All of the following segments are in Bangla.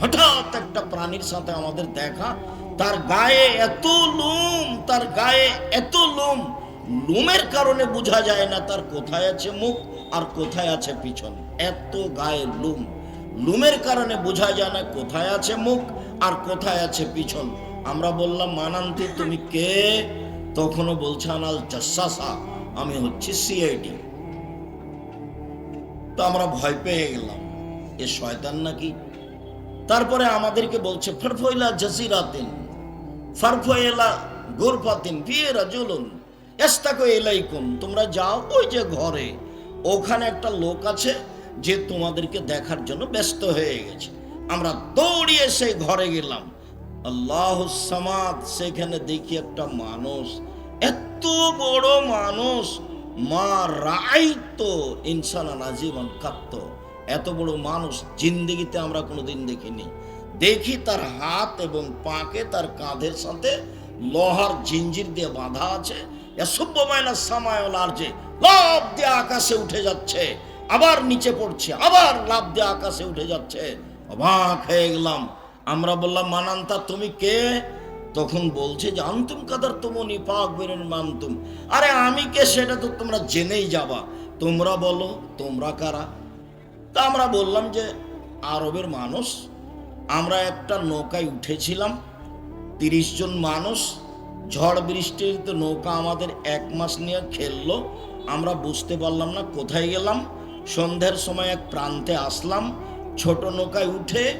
হঠাৎ একটা প্রাণীর সাথে আমাদের দেখা, তার গায়ে এত লোম, তার গায়ে এত লোম, লোমের কারণে বোঝা যায় না তার কোথায় আছে মুখ আর কোথায় আছে পিছন। এত গায়ে লোম, লোমের কারণে বোঝা যায় না কোথায় আছে মুখ আর কোথায় আছে পিছন। আমরা বললাম মানান্তি তুমি কে? তখনও বলছে, আনাল জাসাসা, আমি হচ্ছি সিআইডি তো আমরা ভয় পেয়ে গেলাম। এ শয়তান নাকি? তারপরে আমাদেরকে বলছে, ফরফইলা জাসিরাতিন ফারফয়েলা গোরফাতিন বিয়ে রাজুলুন, এস্তাকো এলাইকুম তোমরা যাও ওই যে ঘরে, ওখানে একটা লোক আছে যে তোমাদেরকে দেখার জন্য ব্যস্ত হয়ে গেছে। আমরা দৌড়িয়ে সেই ঘরে গেলাম। আল্লাহ সামাদ, সেখানে দেখি একটা মানুষ, এত বড় মানুষ মা রাইতো ইনসানা নাজিমান কাত্ত এত বড় মানুষ জিন্দেগিতে আমরা কোনোদিন দেখিনি। দেখি তার হাত এবং পাকে তার কাঁধের সাথে লোহার জিঞ্জির দিয়ে বাঁধা আছে। এসব্যমায়না সামায়ল আর যে লাভ দিয়ে আকাশে উঠে যাচ্ছে। আবার নিচে পড়ছে, আবার লাভ দিয়ে আকাশে উঠে যাচ্ছে। অবাক হয়ে গেলাম। আমরা বললাম, মানান্তা, তুমি কে? তখন বলছে যে, আন্তুম কাদার তুমনি পাক বেরেন মানতুম। আরে আমি কে সেটা তো তোমরা জেনেই যাবা। তোমরা বলো, তোমরা কারা? তা আমরা বললাম যে, আরবের মানুষ, আমরা একটা নৌকায় উঠেছিলাম, তিরিশ জন মানুষ, ঝড় বৃষ্টির তো নৌকা আমাদের এক মাস নিয়ে খেললো, আমরা বুঝতে পারলাম না কোথায় গেলাম। সন্ধ্যার সময় এক প্রান্তে আসলাম, ছোট নৌকায় উঠে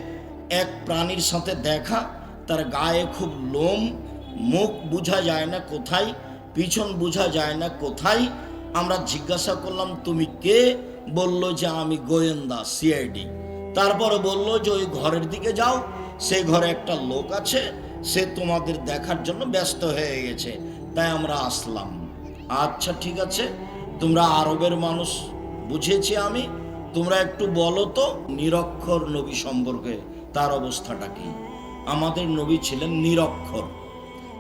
এক প্রাণীর সাথে দেখা তার গায়ে খুব লোম, মুখ বোঝা যায় না কোথায়, পিছন বোঝা যায় না কোথায়। আমরা জিজ্ঞাসা করলাম, তুমি কে? বলল যে, আমি গোয়েন্দা, সিআইডি। তারপরে বলল যে, ওই ঘরের দিকে যাও সেই ঘরে একটা লোক আছে, সে তোমাদের দেখার জন্য ব্যস্ত হয়ে গেছে, তাই আমরা আসলাম। আচ্ছা ঠিক আছে, তোমরা আরবের মানুষ, বুঝেছি আমি, তোমরা একটু বলো তো, নিরক্ষর নবী সম্পর্কে তার অবস্থাটা কি? আমাদের নবী ছিলেন নিরক্ষর।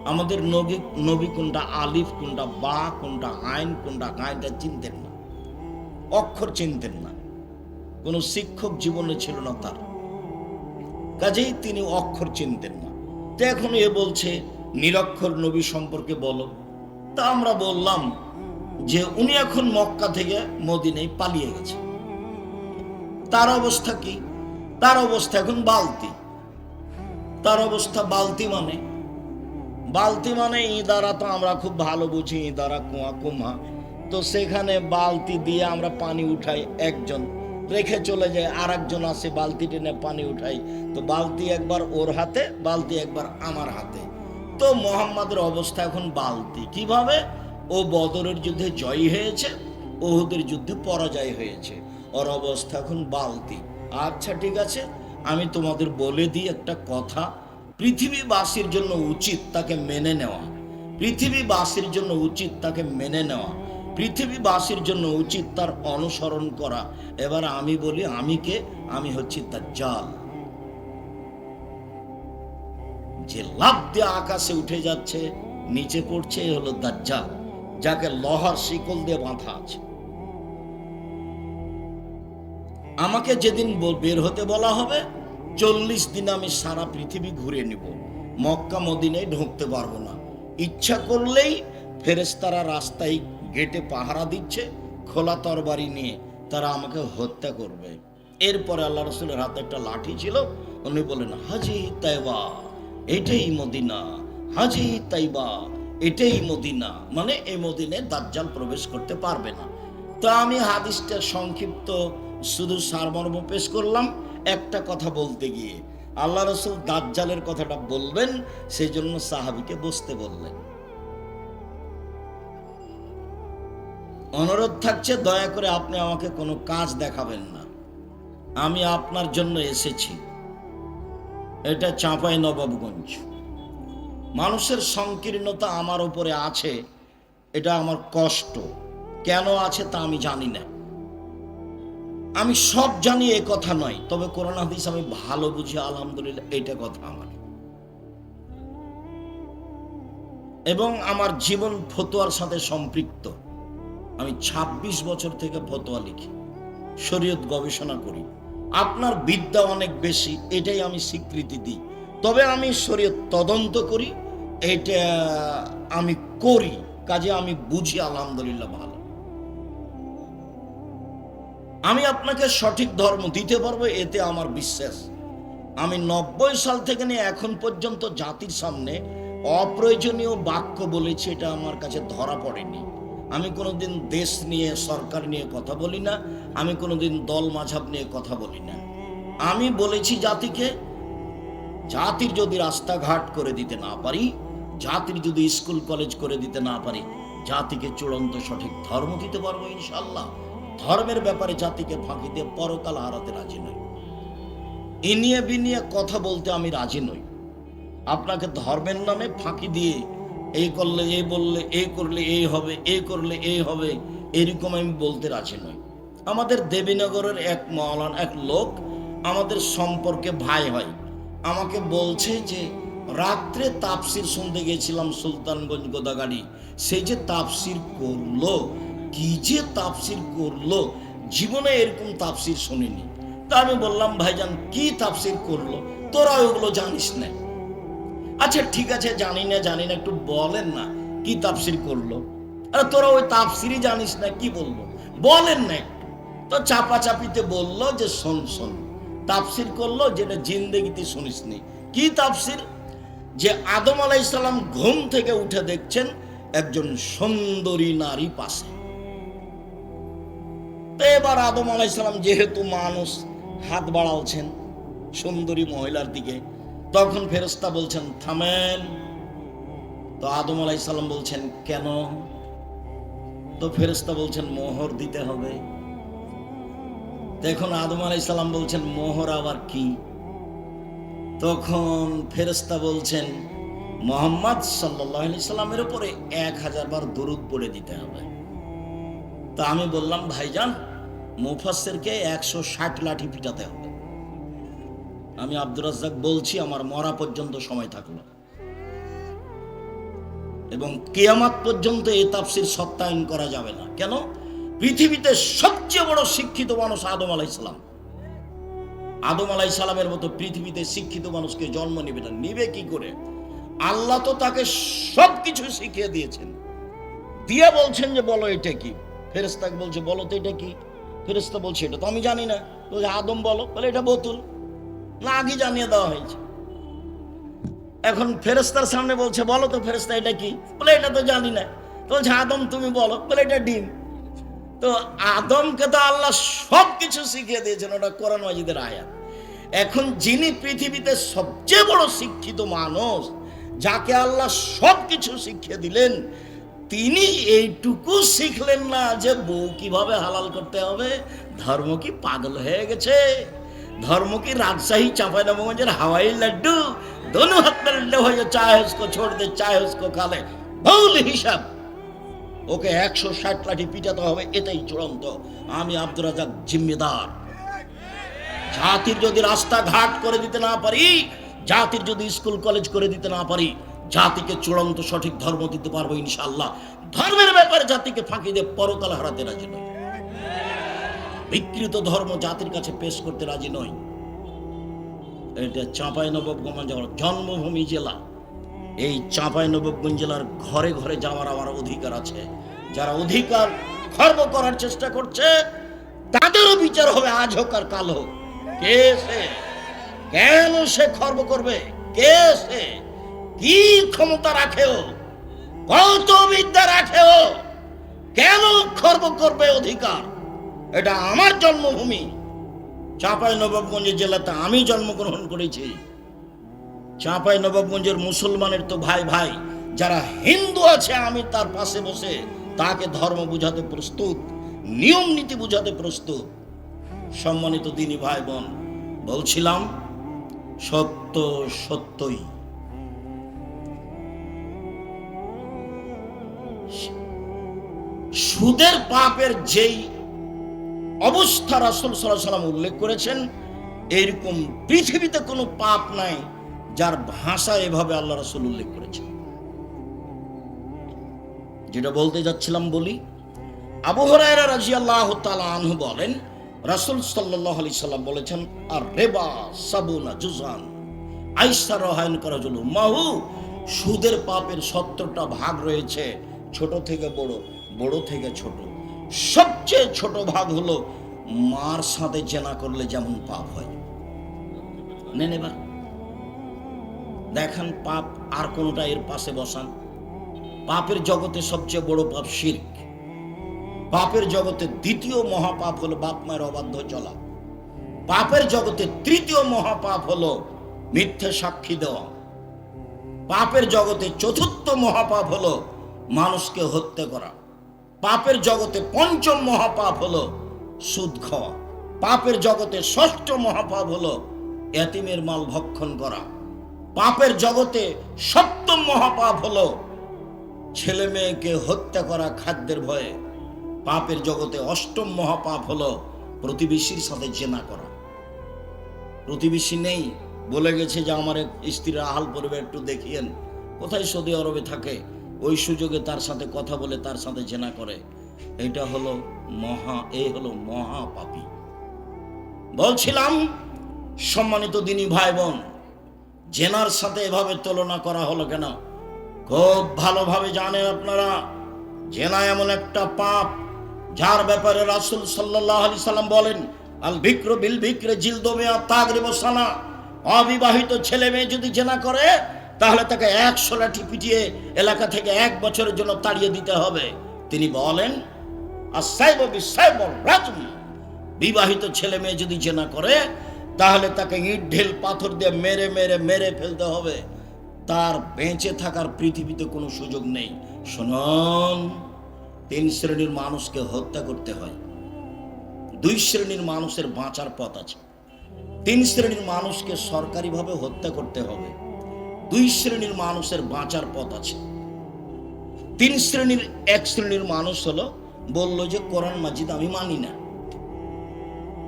আমাদের নবী নবী কোনটা আলিফ, কোনটা বা, কোনটা আইন, কোনটা গাইনটা চিনতেন না। অক্ষর চিনতেন না। কোনো শিক্ষক জীবনে ছিল না তার। কাজেই তিনি অক্ষর চিনতেন না। তো এখন এ বলছে, নিরক্ষর নবী সম্পর্কে বলো। তা আমরা বললাম যে উনি এখন মক্কা থেকে মদিনায় পালিয়ে গেছে তার অবস্থা কি? তার অবস্থা এখন বালতি। তার অবস্থা বালতি মানে। বালতি মানে ইদারা তো আমরা খুব ভালো বুঝি, ইদারা কুয়া কুমা। তো সেখানে বালতি দিয়ে আমরা পানি উঠাই একজন, রেখে চলে যায় আর একজন আসে বালতি টেনে পানি উঠাই। তো বালতি একবার ওর হাতে, বালতি একবার আমার হাতে। তো মোহাম্মদের অবস্থা এখন বালতি। কীভাবে? ও বদরের যুদ্ধে জয়ী হয়েছে, ওহুদের যুদ্ধে পরাজয় হয়েছে। ওর অবস্থা এখন বালতি। আচ্ছা ঠিক আছে। আমি তোমাদের বলে দিই একটা কথা। পৃথিবীবাসীর জন্য উচিত তাকে মেনে নেওয়া। পৃথিবীবাসীর জন্য উচিত তাকে মেনে নেওয়া। পৃথিবীবাসীর জন্য উচিত তার অনুসরণ করা। এবার আমি বলি, আমি কে? আমি হচ্ছি তার জাল যে লাভ দিয়ে আকাশে উঠে যাচ্ছে, নিচে পড়ছে হলো দাজ্জাল, যাকে লহার শিকল দিয়ে বাঁধা আছে। আমাকে যেদিন বের হতে বলা হবে, চল্লিশ দিন আমি সারা পৃথিবী ঘুরে নিব। মক্কা, মদিনায় ঢুকতে পারব না। ইচ্ছা করলেই ফেরেশতারা রাস্তায় গেটে পাহারা দিচ্ছে, খোলা তরবারি নিয়ে তারা আমাকে হত্যা করবে। এরপরে আল্লাহ রসুলের হাতে একটা লাঠি ছিল, উনি বলেন হাজি তাইবা, এটাই মদিনা, হাজি তাইবা, এটাই মদিনা। মানে এই মদিনে দাজ্জাল প্রবেশ করতে পারবে না। তা আমি হাদিসটা সংক্ষিপ্ত শুধু সারমর্ম পেশ করলাম, একটা কথা বলতে গিয়ে। আল্লাহ রসুল দাজ্জালের কথাটা বলবেন সেই জন্য সাহাবিকে বসতে বললেন। অনুরোধ থাকছে, দয়া করে আপনি আমাকে কোনো কাজ দেখাবেন না। আমি আপনার জন্য এসেছি। এটা চাঁপাই নবাবগঞ্জ। মানুষের সংকীর্ণতা আমার উপরে আছে, এটা আমার কষ্ট। কেন আছে তা আমি জানি না। আমি সব জানি এ কথা নয়, তবে কোরআন হাদিস আমি ভালো বুঝি, আলহামদুলিল্লাহ এটা কথা আমার। এবং আমার জীবন ফতোয়ার সাথে সম্পৃক্ত। আমি ২৬ বছর থেকে ফতোয়া লিখি, শরীয়ত গবেষণা করি। আপনার বিদ্যা অনেক বেশি, এটাই আমি স্বীকৃতি দিই। তবে আমি শরীয়ত তদন্ত করি, এটা আমি করি, কাজে আমি বুঝি, আলহামদুলিল্লাহ, ভালো। আমি আপনাকে সঠিক ধর্ম দিতে পারব, এতে আমার বিশ্বাস। আমি নব্বই সাল থেকে নিয়ে এখন পর্যন্ত জাতির সামনে অপ্রয়োজনীয় বাক্য বলেছি, এটা আমার কাছে ধরা পড়েনি। আমি কোনোদিন দেশ নিয়ে, সরকার নিয়ে কথা বলি না, আমি কোনোদিন দল মাঝাব নিয়ে কথা বলি না। আমি বলেছি জাতিকে, জাতির যদি রাস্তাঘাট করে দিতে না পারি, জাতির যদি স্কুল কলেজ করে দিতে না পারি, জাতিকে চূড়ান্ত সঠিক ধর্ম দিতে পারব ইনশাল্লাহ ধর্মের ব্যাপারে জাতিকে ফাঁকি দিয়ে পরকাল হারাতে রাজি নই। এ নিয়ে বিনিয়ে কথা বলতে আমি রাজি নই। আপনাকে ধর্মের নামে ফাঁকি দিয়ে এই করলে এই বললে এই করলে এই হবে এই করলে এই হবে, এরকম আমি বলতে রাজি নই। আমাদের দেবীনগরের এক মৌলান এক লোক আমাদের সম্পর্কে ভাই হয়। আমাকে বলছে যে, রাত্রে তাপসির শুনতে গেছিলাম সুলতানগঞ্জ গোদাগাড়ি। সে যে তাপসির করল কি যে তাপসির করল? জীবনে এরকম তাপসির শুনিনি। তা আমি বললাম, ভাইজান, কি তাপসির করল? তোরা ওগুলো জানিস না। আচ্ছা ঠিক আছে, জানি না জানি না, একটু বলেন না, কি তাফসির করল? আরে, তোরা ওই তাফসিরই জানিস না, কি বলব বলেন না একটু। তো চাপা চাপিতে বলল যে, শোন শোন, তাফসির করল যেটা জিন্দেগিতে শুনিসনি। কি তাফসির? যে আদম আলাইসাল্লাম ঘুম থেকে উঠে দেখছেন একজন সুন্দরী নারী পাশে। তো এবার আদম আলাইসাল্লাম যেহেতু মানুষ হাত বাড়ালছেন সুন্দরী মহিলার দিকে, তখন ফেরেস্তা বলছেন, থামেন। তো আদম আলাইসাল্লাম বলছেন, কেন? তো ফেরেস্তা বলছেন, মোহর দিতে হবে। দেখুন আদম আলাইসাল্লাম বলছেন, মোহর আবার কি? তখন ফেরেস্তা বলছেন, মোহাম্মদ সাল্লাহ সাল্লামের উপরে এক হাজার বার দরুদ পড়ে দিতে হবে। তা আমি বললাম, ভাইজান মুফাসেরকে একশো ষাট লাঠি পিটাতে হবে। আমি আব্দুর রাজ্জাক বলছি, আমার মরা পর্যন্ত সময় থাকল। এবং কেয়ামাত পর্যন্ত এই তাফসির সত্যায়ন করা যাবে না। কেন? পৃথিবীতে সবচেয়ে বড় শিক্ষিত মানুষ আদম আলাইসালাম আদম আলাই সালামের মতো পৃথিবীতে শিক্ষিত মানুষকে জন্ম নেবে না। নিবে কি করে? আল্লাহ তো তাকে সব কিছু শিখিয়ে দিয়েছেন। দিয়ে বলছেন যে, বলো এটা কি? ফেরেস্তাকে বলছে, বলো তো এটা কি? ফেরেস্তা বলছে, এটা তো আমি জানি না। বলছে, আদম বলো। বলে, এটা বোতল। না, আগে জানিয়ে দেওয়া হয়েছে। এখন ফেরেস্তার সামনে বলছে, বলো তো ফেরেস্তা এটা কি? বলে, এটা তো জানি না। বলছে, আদম, তুমি বলো। বলে, এটা ডিম। তো আদমকে তো আল্লাহ সব কিছু শিখিয়ে দিয়েছেন, ওটা কোরআন মাজিদের আয়াত। এখন যিনি পৃথিবীতে সবচেয়ে বড় শিক্ষিত মানুষ, যাকে আল্লাহ সব কিছু শিখিয়ে দিলেন তিনি এইটুকু শিখলেন না যে বউ কীভাবে হালাল করতে হবে। ধর্ম কি পাগল হয়ে গেছে? ধর্ম কি রাজশাহী চাঁপাইনবাবগঞ্জের হাওয়াই লাড্ডু? দোনো হাত লাড্ডু হয়ে চায় হসকো ছোড় দে, চায় হসকো খালে ভুল হিসাব। ওকে একশো ষাট লাঠি পিটাতে হবে, এটাই চূড়ান্ত। আমি আব্দুর রাজাক জিম্মেদার। জাতির যদি রাস্তাঘাট করে দিতে না পারি, জাতির যদি স্কুল কলেজ করে দিতে না পারি জাতিকে চূড়ান্ত সঠিক ধর্ম দিতে পারব ইনশাল্লাহ ধর্মের ব্যাপারে জাতিকে ফাঁকি দিয়ে পরকাল হারাতে রাজি নয় বিকৃত ধর্ম জাতির কাছে পেশ করতে রাজি নই। এটা চাঁপাই নবাবগঞ্জ জন্মভূমি জেলা। এই চাঁপাই নবাবগঞ্জ জেলার ঘরে ঘরে যাওয়ার আমার অধিকার আছে। যারা অধিকার খর্ব করার চেষ্টা করছে, তাদেরও বিচার হবে আজ হোক আর কাল হোক। কে সে? কেন সে খর্ব করবে? কে সে? কি ক্ষমতা রাখে ও কত বিদ্যা রাখে ও কেন খর্ব করবে অধিকার? এটা আমার জন্মভূমি। চাঁপাই নবাবগঞ্জ জেলাতে আমি জন্মগ্রহণ করেছি। চাঁপাই নবাবগঞ্জের মুসলমানের তো ভাই ভাই, যারা হিন্দু আছে, আমি তার পাশে বসে তাকে ধর্ম বুঝাতে প্রস্তুত, নিয়ম নীতি বুঝাতে প্রস্তুত। সম্মানিত দিনী ভাই বোন, বলছিলাম, সত্য সত্যই। সুদের পাপের যেই অবস্থা রাসুল সাল্লাহ সাল্লাম উল্লেখ করেছেন এইরকম পৃথিবীতে কোনো পাপ নাই যার ভাষা এভাবে আল্লাহ রাসুল উল্লেখ করেছেন। যেটা বলতে যাচ্ছিলাম বলি, আবু হরায়রা রাজি আল্লাহ আনহু বলেন, রাসুল সাল্লাহ আলি সাল্লাম বলেছেন আর রেবা সাবুনা জুজান আইসা রহায়ন করা জন্য মাহু, সুদের পাপের সত্তরটা ভাগ রয়েছে, ছোট থেকে বড়। বড় থেকে ছোট। সবচেয়ে ছোট ভাগ হলো মার সাথে জেনা করলে যেমন পাপ হয়। নেন এবার দেখান পাপ আর কোনটা এর পাশে বসান। পাপের জগতে সবচেয়ে বড় পাপ শির্ক। পাপের জগতে দ্বিতীয় মহাপাপ হলো বাপ মায়ের অবাধ্য চলা। পাপের জগতে তৃতীয় মহাপাপ হলো মিথ্যে সাক্ষী দেওয়া। পাপের জগতে চতুর্থ মহাপাপ হলো মানুষকে হত্যা করা। পাপের জগতে পঞ্চম মহাপাপ হলো সুদ খাওয়া পাপের জগতে ষষ্ঠ মহাপাপ হলো এতিমের মাল ভক্ষণ করা। পাপের জগতে সপ্তম মহাপাপ হলো ছেলে মেয়েকে হত্যা করা খাদ্যের ভয়ে। পাপের জগতে অষ্টম মহাপাপ হলো প্রতিবেশীর সাথে জেনা করা। প্রতিবেশী নেই বলে গেছে যে আমার স্ত্রীর আহাল পরিবার একটু দেখিয়েন। কোথায় সৌদি আরবে থাকে? ওই সুযোগে তার সাথে কথা বলে তার সাথে জেনা করে। এটা হলো মহা এই হলো মহা পাপী বলছিলাম, সম্মানিত দিনী ভাই বোন জেনার সাথে এভাবে তুলনা করা হলো কেন? খুব ভালোভাবে জানেন আপনারা, জেনা এমন একটা পাপ, যার ব্যাপারে রাসুল সাল্লাহ আলি সাল্লাম বলেন, আল বিক্র বিল বিক্রে জিলদোমিয়া তাগরে বসানা অবিবাহিত ছেলে মেয়ে যদি জেনা করে তাহলে তাকে একশো লাঠি পিটিয়ে এলাকা থেকে এক বছরের জন্য তাড়িয়ে দিতে হবে। তিনি বলেন বিবাহিত ছেলে মেয়ে যদি জেনা করে, তাহলে তাকে ইট, ঢেল, পাথর দিয়ে মেরে মেরে মেরে ফেলতে হবে। তার বেঁচে থাকার পৃথিবীতে কোনো সুযোগ নেই। শুনুন, তিন শ্রেণির মানুষকে হত্যা করতে হয়। দুই শ্রেণির মানুষের বাঁচার পথ আছে। তিন শ্রেণির মানুষকে সরকারিভাবে হত্যা করতে হবে। দুই শ্রেণির মানুষের বাঁচার পথ আছে। তিন শ্রেণির এক শ্রেণির মানুষ হলো, বলল যে, কোরআন মাজিদ আমি মানি না।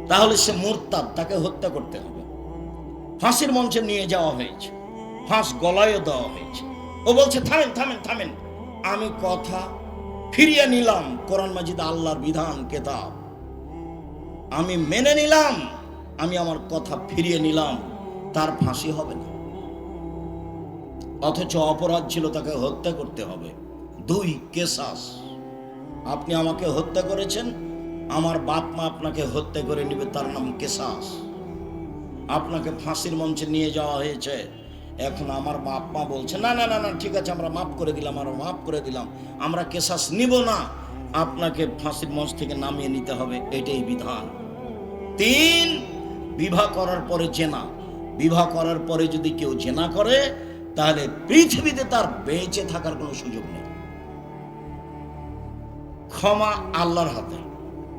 তাহলে সে মোরতাদ, তাকে হত্যা করতে হবে। ফাঁসির মঞ্চে নিয়ে যাওয়া হয়েছে। ফাঁস গলায়ও দেওয়া হয়েছে। ও বলছে, থামেন থামেন থামেন। আমি কথা ফিরিয়ে নিলাম, কোরআন মাজিদ আল্লাহর বিধান, কেতাব। আমি মেনে নিলাম, আমি আমার কথা ফিরিয়ে নিলাম, তার ফাঁসি হবে না। অথচ অপরাধ ছিল তাকে হত্যা করতে হবে। দুই কেসাস আপনি আমাকে হত্যা করেছেন, আমার বাপ মা আপনাকে হত্যা করে নেবে, তার নাম কেসাস আপনাকে ফাঁসির মঞ্চে নিয়ে যাওয়া হয়েছে, এখন আমার বাপ মা বলছে, না না না না, ঠিক আছে, আমরা মাফ করে দিলাম, আমরা মাফ করে দিলাম, আমরা কেসাস নিব না, আপনাকে ফাঁসির মঞ্চ থেকে নামিয়ে নিতে হবে, এটাই বিধান। তিন, বিবাহ করার পরে জেনা, বিবাহ করার পরে যদি কেউ জেনা করে তাহলে পৃথিবীতে তার বেঁচে থাকার কোনো সুযোগ নেই। ক্ষমা আল্লাহর হাতে।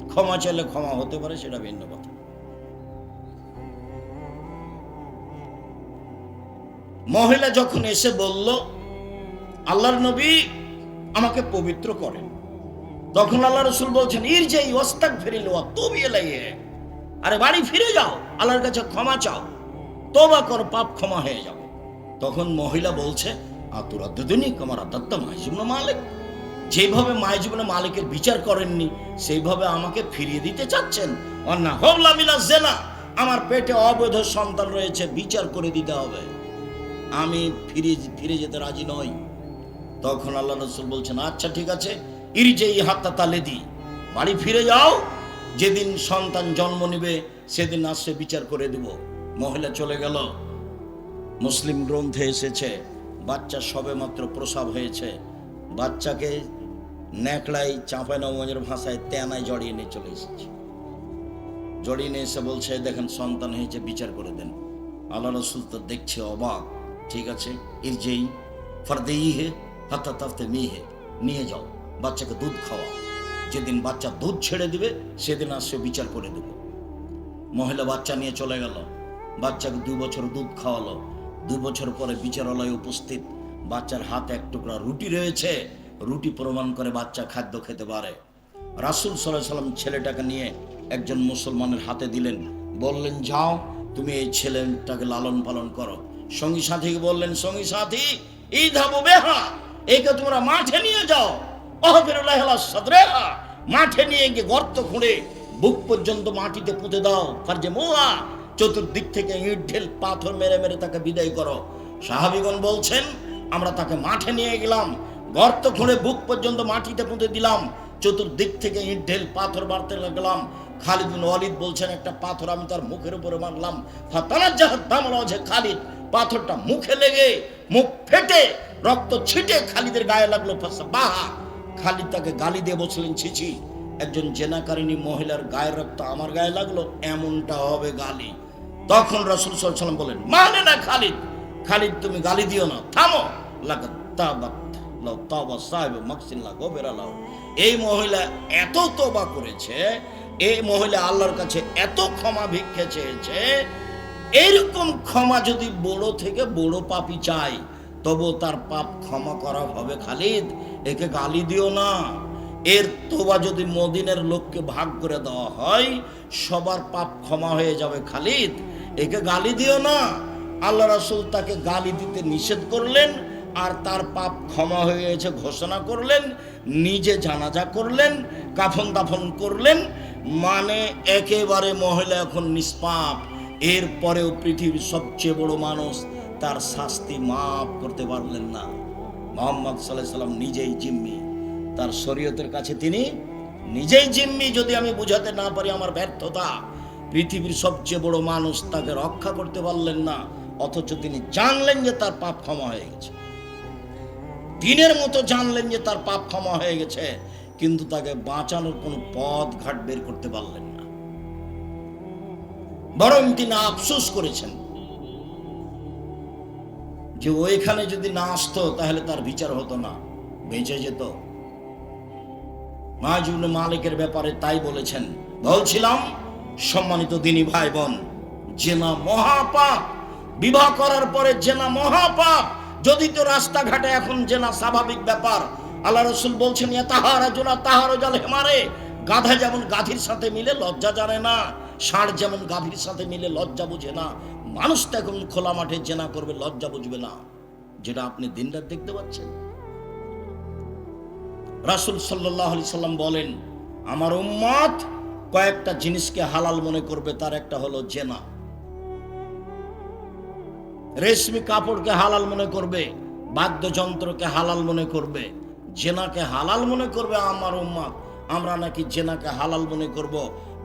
ক্ষমা চাইলে ক্ষমা হতে পারে, সেটা ভিন্ন কথা। মহিলা যখন এসে বলল, আল্লাহর নবী আমাকে পবিত্র করেন। তখন আল্লাহ রসুল বলছেন ইর যে ওস্তাক ফেরিল তবি এলাইয়ে আরে বাড়ি ফিরে যাও, আল্লাহর কাছে ক্ষমা চাও। তোবা কর, পাপ ক্ষমা হয়ে যাবে। তখন মহিলা বলছে, আতুরা দুদিনই কমার আদাত্তা মাইজুবন মালিক। যেভাবে মাইজুবন মালিকের বিচার করেননি, সেইভাবে আমাকে ফিরিয়ে দিতে চাচ্ছেন। অন্না হবলা মিলা জেনা আমার পেটে অবৈধ সন্তান রয়েছে, বিচার করে দিতে হবে। আমি ফিরে ফিরে যেতে রাজি নই। তখন আল্লাহ রসুল বলছেন আচ্ছা ঠিক আছে ইরি যে হাতটা তালে দি। বাড়ি ফিরে যাও, যেদিন সন্তান জন্ম নেবে, সেদিন আসছে, বিচার করে দেব। মহিলা চলে গেল। মুসলিম গ্রন্থে এসেছে, বাচ্চা সবে মাত্র প্রসব হয়েছে। বাচ্চাকে ন্যাকড়াই চাঁপাই নবগঞ্জের ভাষায় তেনায় জড়িয়ে নিয়ে চলে এসেছে। জড়িয়ে নিয়ে এসে বলছে, দেখেন, সন্তান হয়েছে, বিচার করে দেন। আল্লাহ রসুল তো দেখছে, অবাক। ঠিক আছে এর যেই ফরদেই হে হাতা তাফতে নিয়ে হে, নিয়ে যাও, বাচ্চাকে দুধ খাওয়া যেদিন বাচ্চা দুধ ছেড়ে দিবে, সেদিন আসছে বিচার করে দেবে। মহিলা বাচ্চা নিয়ে চলে গেল। বাচ্চাকে দুই বছর দুধ খাওয়ালো। দুই বছর পরে বিচারালয়ে উপস্থিত। বাচ্চার হাতে এক টুকরা রুটি রয়েছে। রুটি প্রমাণ করে বাচ্চা খাদ্য খেতে পারে। রাসুল সাল্লাম ছেলেটাকে নিয়ে একজন মুসলমানের হাতে দিলেন। বললেন, যাও, তুমি এই ছেলেটাকে লালন পালন করো। সঙ্গী সাথীকে বললেন, সঙ্গী সাথী এই ধাবো বেহা একে তোমরা মাঠে নিয়ে যাও। মাঠে নিয়ে গিয়ে গর্ত খুঁড়ে বুক পর্যন্ত মাটিতে পুঁতে দাও। ফার্জে মোয়া চতুর্দিক থেকে ইট ঢেল পাথর মেরে মেরে তাকে বিদায় করো। সাহাবিগণ বলছেন, আমরা তাকে মাঠে নিয়ে গেলাম। গর্ত খুঁড়ে বুক পর্যন্ত মাটিতে পুঁতে দিলাম। চতুর্দিক থেকে ইট ঢেল পাথর বাড়তে লাগলাম। খালিদ ওয়ালিদ বলছেন, একটা পাথর আমি তার মুখের উপরে মারলাম। ফাতানা জাহাদ্দাম যে খালিদ। পাথরটা মুখে লেগে মুখ ফেটে রক্ত ছিটে খালিদের গায়ে লাগল বাহা খালিদ তাকে গালি দিয়ে বসলেন ছিছি একজন জেনাকারিনী মহিলার গায়ের রক্ত আমার গায়ে লাগল, এমনটা হবে গালি। তখন রসুল সাল্লাম বলেন মানে না খালিদ? খালিদ, তুমি গালি দিও না, থামো। এই মহিলা এত তোবা করেছে, এই মহিলা আল্লাহর কাছে এত ক্ষমা ভিক্ষে চেয়েছে এইরকম ক্ষমা যদি বড় থেকে বড় পাপি চাই তবু তার পাপ ক্ষমা করা হবে খালিদ। একে গালি দিও না। এর তোবা যদি মদিনের লোককে ভাগ করে দেওয়া হয়, সবার পাপ ক্ষমা হয়ে যাবে খালিদ। একে গালি দিও না। আল্লাহ রাসূল তাকে গালি দিতে নিষেধ করলেন আর তার পাপ ক্ষমা হয়ে গেছে ঘোষণা করলেন, নিজে জানাজা করলেন, কাফন দাফন করলেন মানে একেবারে মহিলা এখন নিষ্পাপ। এরপরেও পৃথিবীর সবচেয়ে বড় মানুষ তার শাস্তি মাফ করতে পারলেন না। মোহাম্মদ সাল্লাহ সাল্লাম নিজেই জিম্মি। তার শরীয়তের কাছে তিনি নিজেই জিম্মি, যদি আমি বুঝাতে না পারি আমার ব্যর্থতা। পৃথিবীর সবচেয়ে বড় মানুষ তাকে রক্ষা করতে পারলেন না, অথচ তিনি জানলেন যে তার পাপ ক্ষমা হয়ে গেছে। দিনের মতো জানলেন যে তার পাপ ক্ষমা হয়ে গেছে, কিন্তু তাকে বাঁচানোর কোনো পথ ঘাট বের করতে পারলেন না। বরং তিনি আফসোস করেছেন যে ওইখানে যদি না আসতো, তাহলে তার বিচার হতো না, বেঁচে যেত। মাহুল মালিকের ব্যাপারে তাই বলেছেন, বলছিলাম সম্মানিত দিনী ভাই বোন, জেনা মহাপাপ, বিবাহ করার পরে জেনা মহাপাপ। যদি তো রাস্তাঘাটে এখন জেনা স্বাভাবিক ব্যাপার, আল্লাহ রসুল বলছেন তাহারা জোনা তাহার জল হেমারে। গাধা যেমন গাধীর সাথে মিলে লজ্জা জানে না, ষাঁড় যেমন গাভীর সাথে মিলে লজ্জা বুঝে না। মানুষ তো এখন খোলা মাঠে জেনা করবে, লজ্জা বুঝবে না। যেটা আপনি দিনরাত দেখতে পাচ্ছেন। রাসুল সাল্লাহ সাল্লাম বলেন, আমার উম্মত কয়েকটা জিনিসকে হালাল মনে করবে, তার একটা হলো জেনা। রেশমি কাপড়কে হালাল মনে করবে, বাদ্যযন্ত্রকে হালাল মনে করবে, জেনাকে হালাল মনে করবে আমার উম্মত আমরা নাকি জেনাকে হালাল মনে করব,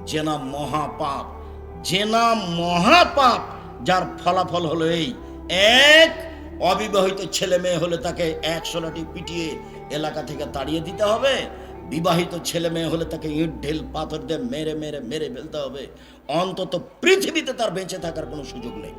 জেনা মহাপাপ। জেনা মহাপাপ, যার ফলাফল হলো এই, এক অবিবাহিত ছেলে মেয়ে হলে তাকে লাঠি পিটিয়ে এলাকা থেকে তাড়িয়ে দিতে হবে বিবাহিত ছেলে মেয়ে হলে তাকে ইট ঢেল পাথর দিয়ে মেরে মেরে মেরে ফেলতে হবে। অন্তত পৃথিবীতে তার বেঁচে থাকার কোনো সুযোগ নেই।